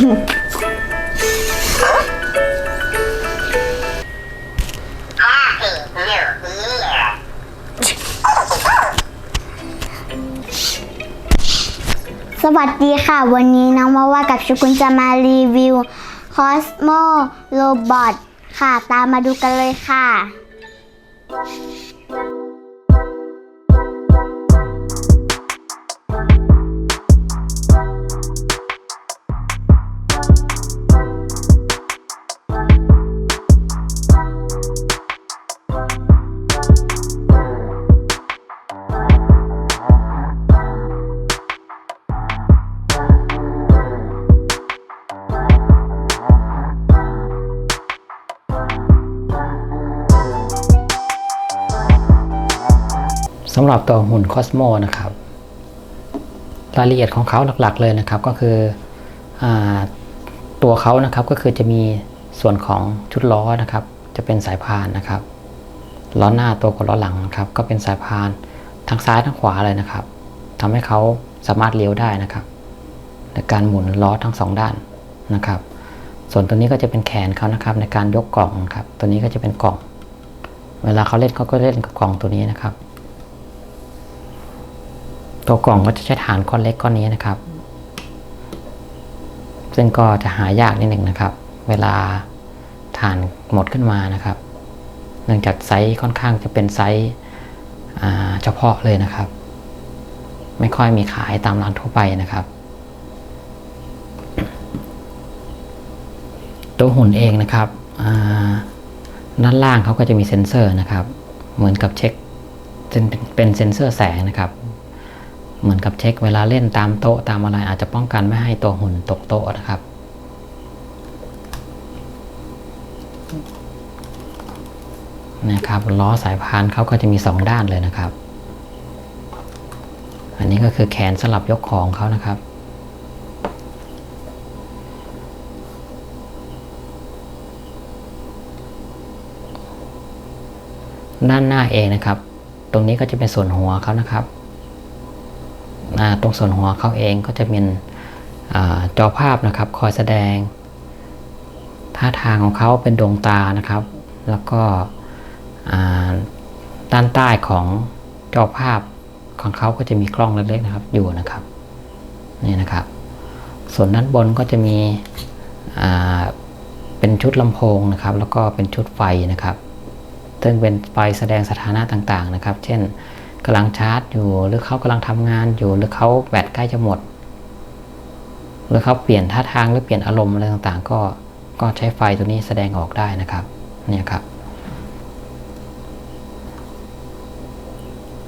สวัสดีค่ะ วันนี้น้องมาว่ากับชุกุลจะมารีวิว Cosmo Robot ค่ะ ตามมาดูกันเลยค่ะ หรับตัวหุ่นคอสโมนะครับ รายละเอียดของเขาหลักๆเลยนะครับก็คืออตัวเขานะครับก็คือจะมีส่วนของชุดล้อนะครับ จะเป็นสายพานนะครับล้อหน้าตัวกับล้อหลังนะครับ ก็เป็นสายพานทั้งซ้ายทั้งขวาเลยนะครับทำให้เขาสามารถเลี้ยวได้นะครับในการหมุนล้อทั้งสองด้านนะครับ ส่วนตัวนี้ก็จะเป็นแขนเขานะครับ ในการยกกล่องครับ ตัวนี้ก็จะเป็นกล่อง เวลาเขาเล่นเขาก็เล่นกับกล่องตัวนี้นะครับ ตัวกล่องก็จะใช้ฐานก้อนเล็กก้อนนี้นะครับ ซึ่งก็จะหายากนิดหนึ่งนะครับ เวลาฐานหมดขึ้นมานะครับ เนื่องจากไซส์ค่อนข้างจะเป็นไซส์เฉพาะเลยนะครับ ไม่ค่อยมีขายตามร้านทั่วไปนะครับ ตัวหุ่นเองนะครับด้านล่างเขาก็จะมีเซ็นเซอร์นะครับ เหมือนกับเช็คเป็นเป็นเซ็นเซอร์แสงนะครับ เหมือนกับเช็คเวลาเล่นตามโต๊ะตามอะไรอาจจะป้องกันไม่ให้ตัวหุ่นตกโต๊ะนะครับนะครับล้อสายพานเขาก็จะมี 2 ด้านเลยนะครับ อันนี้ก็คือแขนสลับยกของเขานะครับ ด้านหน้าเองนะครับ ตรงนี้ก็จะเป็นส่วนหัวเขานะครับ ตรงส่วนหัวเขาเองก็จะเป็นอจอภาพนะครับ คอยแสดง ท่าทางของเขาเป็นดวงตานะครับ แล้วก็ด้านใต้ของจอภาพของเขาก็จะมีกล้องเล็กๆนะครับอยู่นะครับนี่นะครับ ส่วนด้านบนก็จะมีเป็นชุดลำโพงนะครับ แล้วก็เป็นชุดไฟนะครับ ซึ่งเป็นไฟแสดงสถานะต่างๆนะครับ เช่น กำลังชาร์จอยู่ หรือเขากำลังทำงานอยู่ หรือเขาแบตใกล้จะหมด หรือเขาเปลี่ยนท่าทางหรือเปลี่ยนอารมณ์อะไรต่างๆ ก็ก็ใช้ไฟตัวนี้แสดงออกได้นะครับ เนี่ยครับ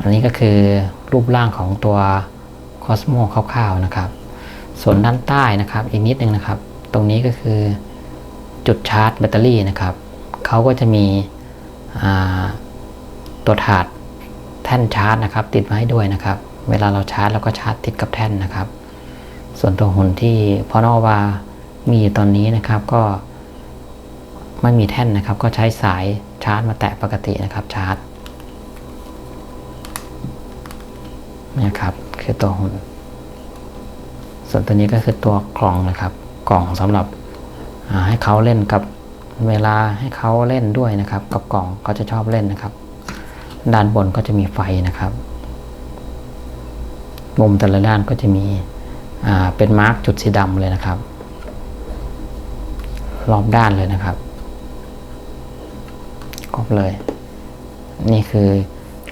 อันนี้ก็คือรูปร่างของตัวคอสโมคร่าวๆนะครับ ส่วนด้านใต้นะครับ อีกนิดนึงนะครับ ตรงนี้ก็คือจุดชาร์จแบตเตอรี่นะครับ เขาก็จะมีตัวถาด ท่นชาร์จนะครับ ติดมาให้ด้วยนะครับ เวลาเราชาร์จเราก็ชาร์จติดกับแท่นนะครับ ส่วนตัวหุ่นที่พอนอวามีอยู่ตอนนี้นะครับก็ไม่มีแท่นนะครับ ก็ใช้สายชาร์จมาแตะปกตินะครับชาร์จนะครับคือตัวหุ่น ส่วนตัวนี้ก็คือตัวกล่องนะครับกล่องสำหรับให้เขาเล่นกับเวลาให้เขาเล่นด้วยนะครับ กับกล่องเขาจะชอบเล่นนะครับ ด้านบนก็จะมีไฟนะครับมุมแต่ละด้านก็จะมีเป็นมาร์กจุดสีดำเลยนะครับ รอบด้านเลยนะครับครบเลย นี่คือ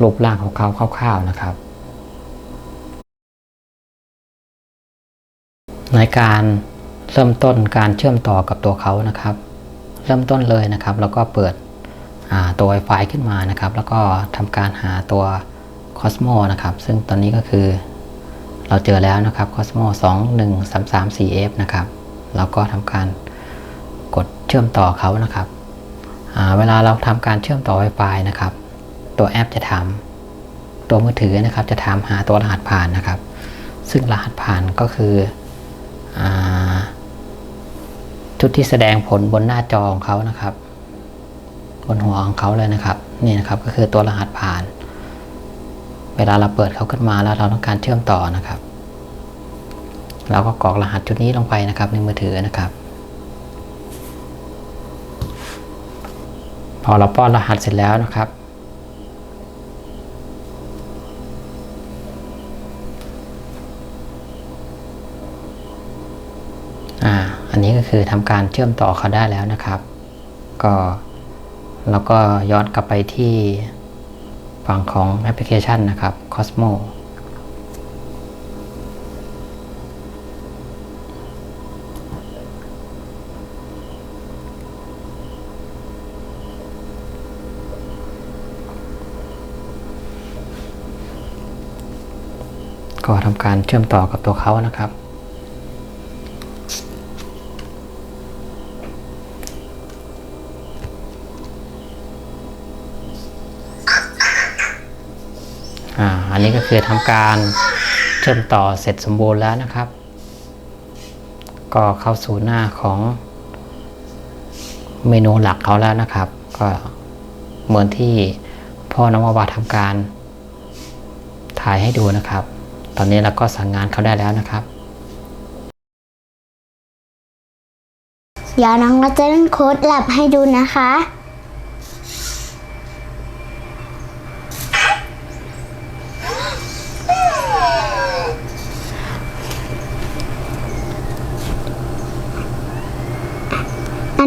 รูปร่างของเขาคร่าวๆนะครับ ในการเริ่มต้นการเชื่อมต่อกับตัวเขานะครับ เริ่มต้นเลยนะครับ แล้วก็เปิด ตัว Wi-Fi ขึ้นมานะครับ แล้วก็ทำการหาตัว Cosmo นะครับ ซึ่งตอนนี้ก็คือ เราเจอแล้วนะครับ Cosmo 21334F นะครับ เราก็ทำการกดเชื่อมต่อเขานะครับ เวลาเราทำการเชื่อมต่อ Wi-Fi นะครับ ตัวแอปจะถามตัวมือถือนะครับ จะถามหาตัวรหัสผ่านนะครับ ซึ่งรหัสผ่านก็คืออชุดที่แสดงผลบนหน้าจอของเขานะครับ บนหัวของเขาเลยนะครับนี่นะครับก็คือตัวรหัสผ่าน เวลาเราเปิดเขาขึ้นมาแล้วเราต้องการเชื่อมต่อนะครับ เราก็กรอกรหัสชุดนี้ลงไปนะครับในมือถือนะครับ พอเราป้อนรหัสเสร็จแล้วนะครับอ่าอันนี้ก็คือทำการเชื่อมต่อเขาได้แล้วนะครับ ก็ เราก็ย้อนกลับไปที่ฝั่งของแอปพลิเคชันนะครับ Cosmo ก็ทำการเชื่อมต่อกับตัวเขานะครับ อันนี้ก็คือทำการเชื่อมต่อเสร็จสมบูรณ์แล้วนะครับ ก็เข้าสู่หน้าของเมนูหลักเขาแล้วนะครับ ก็เหมือนที่พ่อน้องวาวาทำการถ่ายให้ดูนะครับ ตอนนี้เราก็สั่งงานเขาได้แล้วนะครับเดี๋ยวน้องก็จะเล่นโค้ดแลบให้ดูนะคะ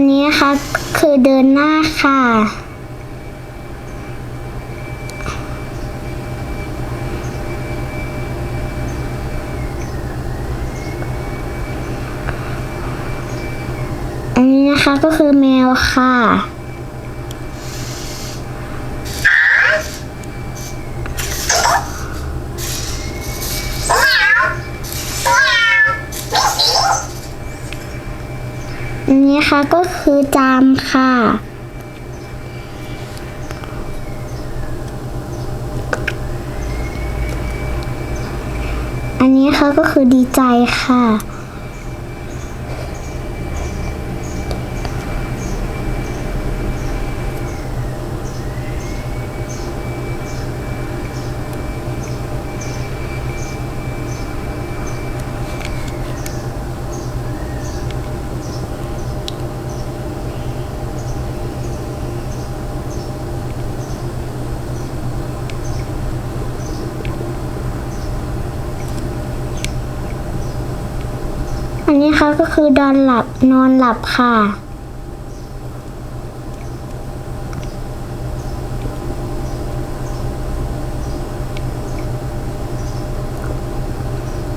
นนี้นะคะ คือเดินหน้าค่ะ อันนี้นะคะก็คือแมวค่ะ อั นนี้นะคะก็คือจามค่ะ อันนี้ค่ะก็คือดีใจค่ะ นี้ค่ะก็คือนอนหลับนอนหลับค่ะ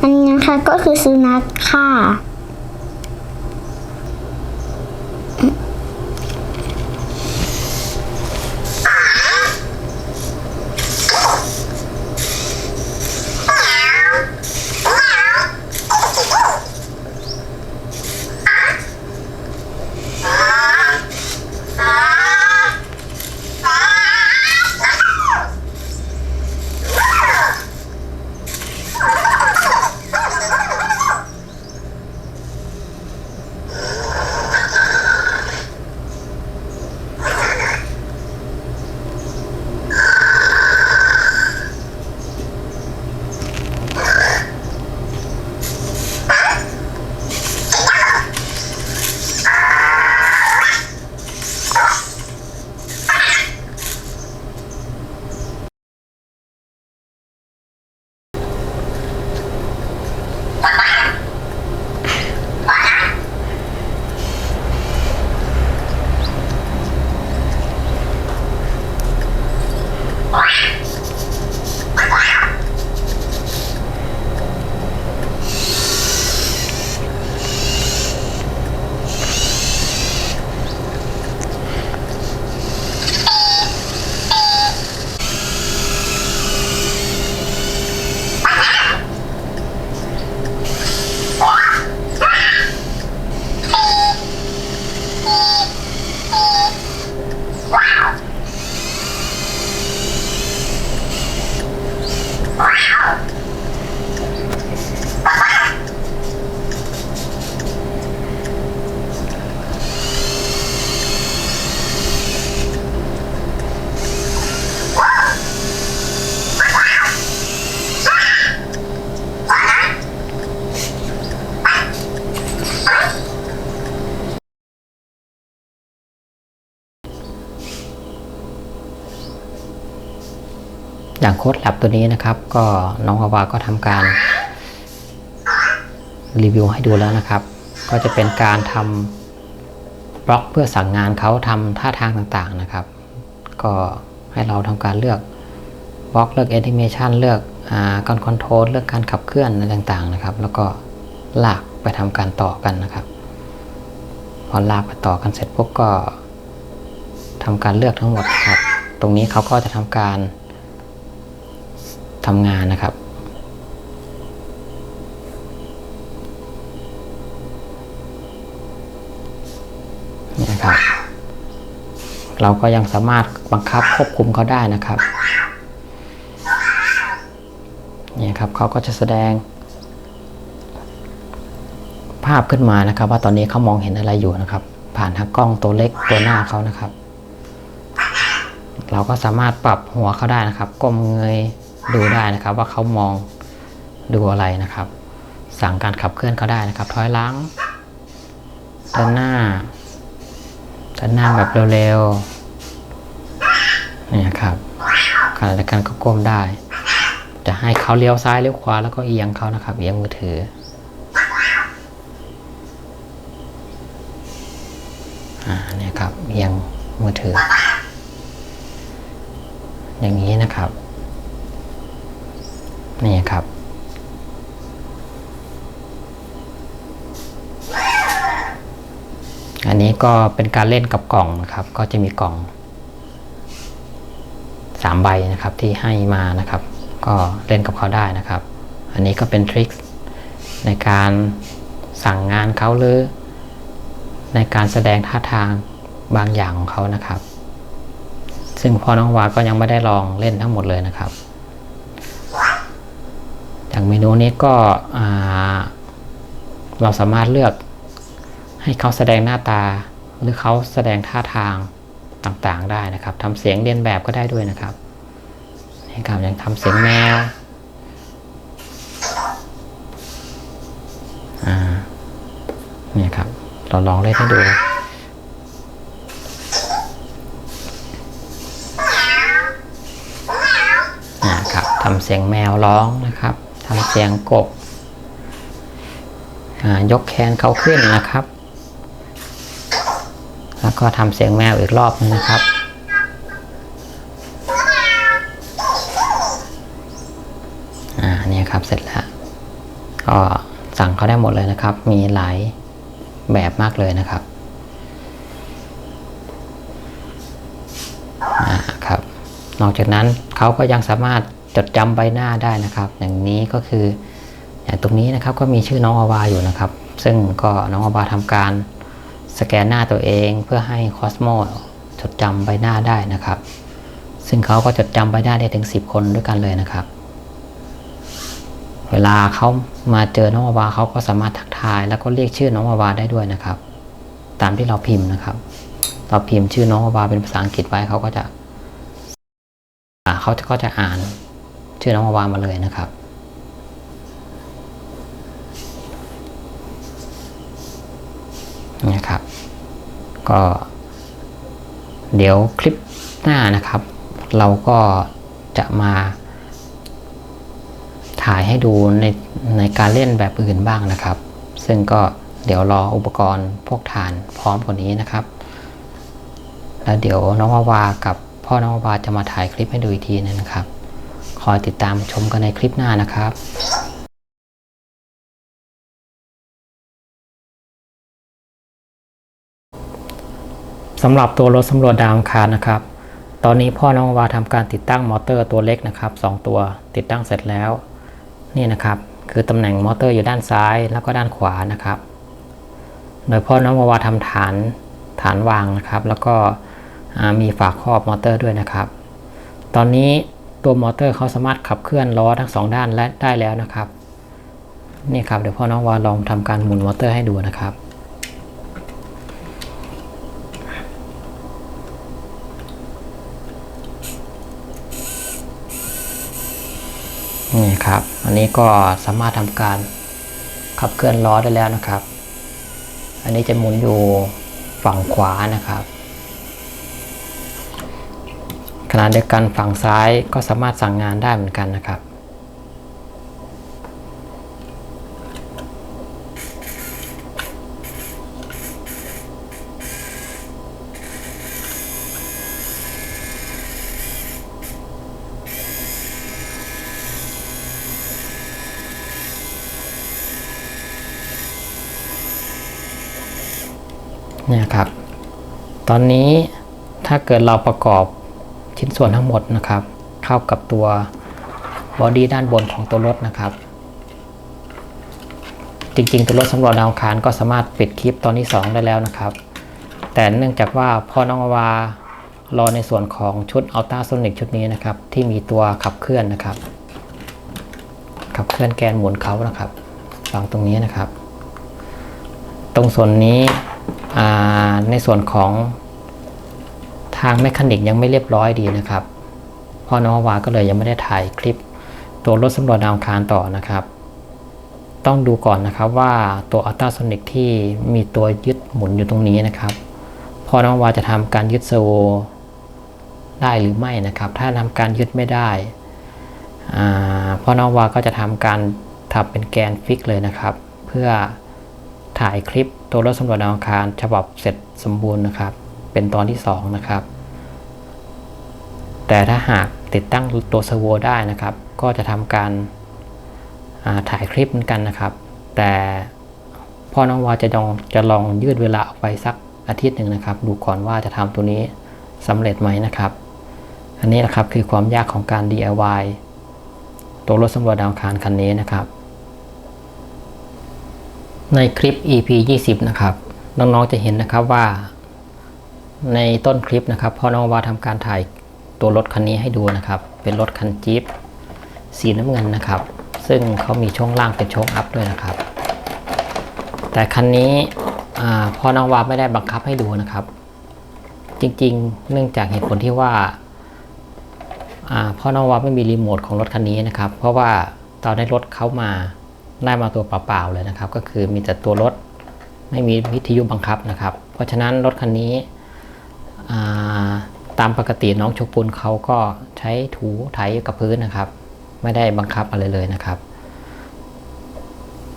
อันนี้นะคะก็คือสุนัขค่ะ อย่างโค้ดแลบตัวนี้นะครับ ก็น้องวาวาก็ทำการรีวิวให้ดูแล้วนะครับ ก็จะเป็นการทำบล็อกเพื่อสั่งงานเขาทำท่าทางต่างๆนะครับ ก็ให้เราทำการเลือกบล็อกเลือกแอนิเมชันเลือกการคอนโทรลเลือกการขับเคลื่อนอะไรต่างๆนะครับ แล้วก็ลากไปทำการต่อกันนะครับพอลากไปต่อกันเสร็จปุ๊บก็ทำการเลือกทั้งหมดครับ ตรงนี้เขาก็จะทำการ ทำงานนะครับ นี่นะครับ เราก็ยังสามารถบังคับควบคุมเขาได้นะครับ นี่ครับเขาก็จะแสดง ภาพขึ้นมานะครับ ว่าตอนนี้เขามองเห็นอะไรอยู่นะครับ ผ่านทางกล้องตัวเล็กตัวหน้าเขานะครับเราก็สามารถปรับหัวเขาได้นะครับก้มเงย ดูได้นะครับว่าเขามองดูอะไรนะครับ สั่งการขับเคลื่อนเขาได้นะครับถอยหลังเดินหน้าเดินหน้าแบบเร็วๆนี่ครับขณะเดียวกันก็ก้มได้ จะให้เขาเลี้ยวซ้ายเลี้ยวขวาแล้วก็เอียงเขานะครับเอียงมือถืออ่าเนี่ยครับเอียงมือถือ อย่างนี้นะครับ นี่ครับ อันนี้ก็เป็นการเล่นกับกล่องนะครับ ก็จะมีกล่องสามใบนะครับที่ให้มานะครับ ก็เล่นกับเขาได้นะครับ อันนี้ก็เป็นทริคในการสั่งงานเขาหรือ ในการแสดงท่าทางบางอย่างของเขานะครับ ซึ่งพ่อน้องวาก็ยังไม่ได้ลองเล่นทั้งหมดเลยนะครับ เมนูนี้ก็เราสามารถเลือกให้เขาแสดงหน้าตา หรือเขาแสดงท่าทางต่างๆได้นะครับทำเสียงเรียนแบบก็ได้ด้วยนะครับนี่ครับยังทำเสียงแมวเนี่ยครับเราลองเล่นให้ดูนะครับทำเสียงแมวร้องนะครับ ทำเสียงกบยกแขนเขาขึ้นนะครับ แล้วก็ทำเสียงแมวอีกรอบนึงนะครับ อ่าเนี่ยครับเสร็จแล้ว ก็สั่งเขาได้หมดเลยนะครับ มีหลายแบบมากเลยนะครับ อ่าครับ นอกจากนั้นเขาก็ยังสามารถ จดจำใบหน้าได้นะครับ อย่างนี้ก็คืออย่างตรงนี้นะครับก็มีชื่อน้องอาวาอยู่นะครับ ซึ่งก็น้องอาวาทำการสแกนหน้าตัวเองเพื่อให้คอสโมจดจำใบหน้าได้นะครับ ซึ่งเขาก็จดจำใบหน้าได้ถึง 10 คนด้วยกันเลยนะครับ เวลาเขามาเจอน้องอาวาเขาก็สามารถทักทาย แล้วก็เรียกชื่อน้องอาวาได้ด้วยนะครับ ตามที่เราพิมพ์นะครับ เราพิมพ์ชื่อน้องอาวาเป็นภาษาอังกฤษไว้เขาก็จะอ่าเขาก็จะอ่าน ชื่อน้องวาวามาเลยนะครับนี่ครับ ก็ เดี๋ยวคลิปหน้านะครับ เราก็จะมา ถ่ายให้ดูในในการเล่นแบบอื่นบ้างนะครับ ซึ่งก็เดี๋ยวรออุปกรณ์พวกฐานพร้อมกว่านี้นะครับ แล้วเดี๋ยวน้องวาวากับพ่อน้องวาวาจะมาถ่ายคลิปให้ดูอีกทีนึงนะครับ คอยติดตามชมกันในคลิปหน้านะครับสำหรับตัวรถสำรวจดาวอังคารนะครับ ตอนนี้พ่อน้องวาวาทำการติดตั้งมอเตอร์ตัวเล็กนะครับสองตัวติดตั้งเสร็จแล้วนี่นะครับคือตำแหน่งมอเตอร์อยู่ด้านซ้ายแล้วก็ด้านขวานะครับ โดยพ่อน้องวาวาทำฐานฐานวางนะครับ แล้วก็มีฝาครอบมอเตอร์ด้วยนะครับ ตอนนี้ ตัวมอเตอร์เขาสามารถขับเคลื่อนล้อทั้งสองด้านและได้แล้วนะครับ นี่ครับเดี๋ยวพ่อน้องวาลองทำการหมุนมอเตอร์ให้ดูนะครับนี่ครับ อันนี้ก็สามารถทำการขับเคลื่อนล้อได้แล้วนะครับ อันนี้จะหมุนอยู่ฝั่งขวานะครับ ข ณะเดียวกันฝั่งซ้ายก็สามารถสั่งงานได้เหมือนกันนะครับ เนี่ยครับ ตอนนี้ถ้าเกิดเราประกอบ ชิ้นส่วนทั้งหมดนะครับ เข้ากับตัวบอดี้ด้านบนของตัวรถนะครับ จริงๆ ตัวรถสำรวจดาวคารก็สามารถปิดคลิปตอนที่ 2 ได้แล้วนะครับ แต่เนื่องจากว่าพ่อน้องวารอในส่วนของชุดอัลตราโซนิกชุดนี้นะครับ ที่มีตัวขับเคลื่อนนะครับ ขับเคลื่อนแกนหมุนเขานะครับฟังตรงนี้นะครับ ตรงส่วนนี้ในส่วนของางแมคานิกยังไม่เรียบร้อยดีนะครับพ่อน้องวาก็เลยยังไม่ได้ถ่ายคลิป ตัวรถสำรวจดาวคารต่อนะครับ ต้องดูก่อนนะครับว่าตัวอัลตราโซนิกที่มีตัวยึดหมุนอยู่ตรงนี้นะครับพ่อน้องวาจะทำการยึดเซอร์โวได้หรือไม่นะครับ ถ้าทำการยึดไม่ได้พ่อน้องวาก็จะทำการทำเป็นแกนฟิกเลยนะครับ เพื่อถ่ายคลิปตัวรถสำรวจดาวอังคารฉบับเสร็จสมบูรณ์นะครับ เป็นตอนที่ 2 นะครับ แต่ถ้าหากติดตั้งตัวเซอร์โวได้นะครับ ก็จะทำการาถ่ายคลิปเหมือนกันนะครับ แต่พ่อน้องวาจะลองจะลองยืดเวลาออกไปสักอาทิตย์หนึ่งนะครับ ดูก่อนว่าจะทำตัวนี้สำเร็จไหมนะครับ อันนี้นะครับคือความยากของการ DIY ตัวรถสำรวจดาวคารคันนี้นะครับ ในคลิป EP 20 นะครับน้องๆจะเห็นนะครับว่าในต้นคลิปนะครับพ่อน้องวาทำการถ่าย ตัวรถคันนี้ให้ดูนะครับ เป็นรถคันจี๊ปสีน้ำเงินนะครับ ซึ่งเขามีช่วงล่างเป็นช่วงอัพด้วยนะครับ แต่คันนี้พ่อน้องวาไม่ได้บังคับให้ดูนะครับ จริงๆ เนื่องจากเหตุผลที่ว่าพ่อน้องวาไม่มีรีโมทของรถคันนี้นะครับ เพราะว่าตอนได้รถเขามาได้มาตัวเปล่าๆเลยนะครับ ก็คือมีแต่ตัวรถไม่มีวิทยุบังคับนะครับ เพราะฉะนั้นรถคันนี้ ตามปกติน้องโชกุนเขาก็ใช้ถูไถกับพื้นนะครับ ไม่ได้บังคับอะไรเลยนะครับ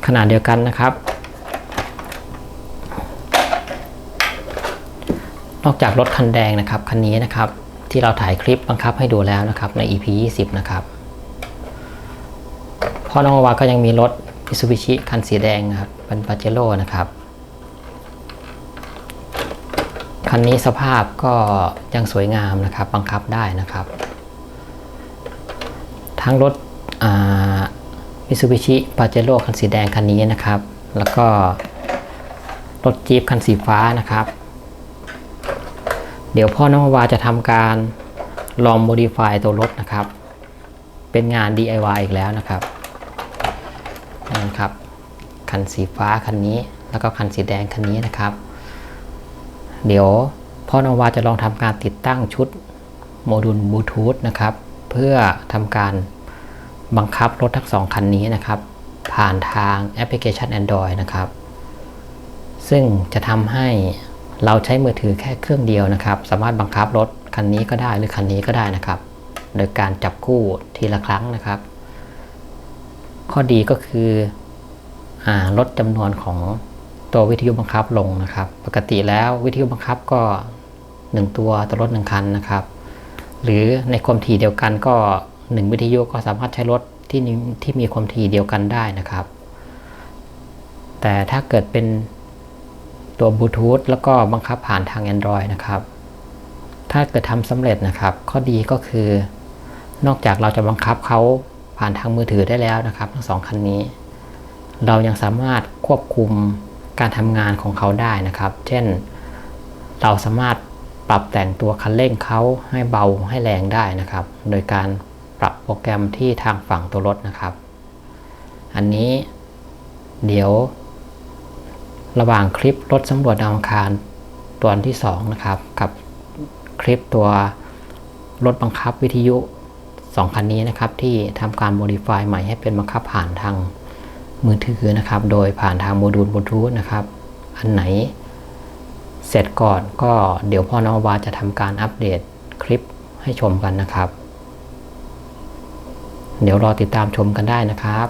ขนาดเดียวกันนะครับ นอกจากรถคันแดงนะครับคันนี้นะครับ ที่เราถ่ายคลิปบังคับให้ดูแล้วนะครับใน EP 20 นะครับพ่อน้องวาวาก็ยังมีรถมิซูบิชิคันสีแดงนะครับเป็นปาเจโร่นะครับ คันนี้สภาพก็ยังสวยงามนะครับบังคับได้นะครับ ทั้งรถมิซูบิชิปาเจโร่คันสีแดงคันนี้นะครับ แล้วก็รถจี๊ปคันสีฟ้านะครับ เดี๋ยวพ่อน้องวาจะทำการลองโมดิฟายตัวรถนะครับ เป็นงาน DIY อีกแล้วนะครับนะครับ คันสีฟ้าคันนี้แล้วก็คันสีแดงคันนี้นะครับ เดี๋ยวพ่อนวาจะลองทำการติดตั้งชุดโมดูลบลูทูธนะครับ เพื่อทำการบังคับรถทั้งสองคันนี้นะครับ ผ่านทางแอปพลิเคชัน Android นะครับ ซึ่งจะทำให้เราใช้มือถือแค่เครื่องเดียวนะครับ สามารถบังคับรถคันนี้ก็ได้หรือคันนี้ก็ได้นะครับ โดยการจับคู่ทีละครั้งนะครับ ข้อดีก็คืออาลดจำนวนของ ตัววิทยุบังคับลงนะครับ ปกติแล้ววิทยุบังคับก็ 1 ตัวต่อรถ 1 คันนะครับ หรือในความถี่เดียวกันก็ 1 วิทยุก็สามารถใช้รถที่มีที่มีความถี่เดียวกันได้นะครับ แต่ถ้าเกิดเป็นตัวบลูทูธแล้วก็บังคับผ่านทาง Android นะครับ ถ้าเกิดทำสำเร็จนะครับ ข้อดีก็คือนอกจากเราจะบังคับเขาผ่านทางมือถือได้แล้วนะครับ ทั้งสองคันนี้ เรายังสามารถควบคุม การทำงานของเขาได้นะครับ เช่น เราสามารถปรับแต่งตัวคันเร่งเขาให้เบาให้แรงได้นะครับ โดยการปรับโปรแกรมที่ทางฝั่งตัวรถนะครับ อันนี้เดี๋ยว ระหว่างคลิปรถสำรวจดาวอังคารตัวที่2นะครับกับคลิปตัวรถบังคับวิทยุ 2 คันนี้นะครับ ที่ทำการโมดิฟายใหม่ให้เป็นบังคับผ่านทาง มือถือนะครับ โดยผ่านทางโมดูลบลูทูธนะครับ อันไหน เสร็จก่อนก็เดี๋ยวพ่อน้องวาจะทำการอัปเดตคลิปให้ชมกันนะครับ เดี๋ยวรอติดตามชมกันได้นะครับ